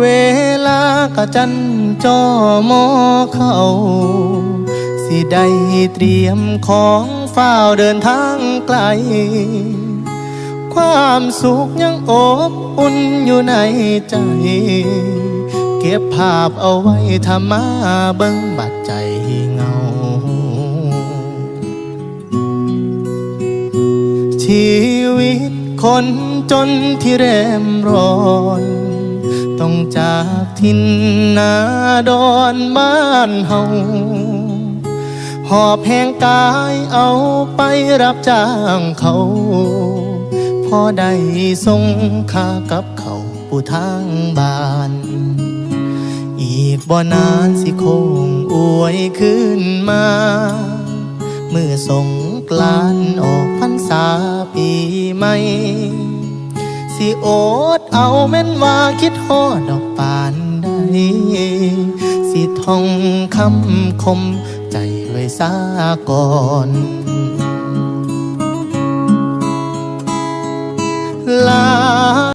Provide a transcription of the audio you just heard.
เวลากะจันจอมอเขาสิได้เตรียมของฝ้าวเดินทางไกล ความสุขยังอบอุ่นอยู่ในใจ เก็บภาพเอาไว้ทำมาเบิ้งบัดใจเงา ชีวิตคนจนที่แรมร้อน ต้องจากทินนาดอนบ้านเฮาหอบแหงกายเอาไปรับจ้างเขาพอได้ส่งค่ากับเขาผู้ทางบ้าน อีกบ่นานสิคงอวยขึ้นมาเมื่อสงกลานออกพรรษาปีใหม่ สิโอดเอาแม่นว่าคิดฮอดดอกปานใดสิท่องคำคมใจไว้ซาก่อน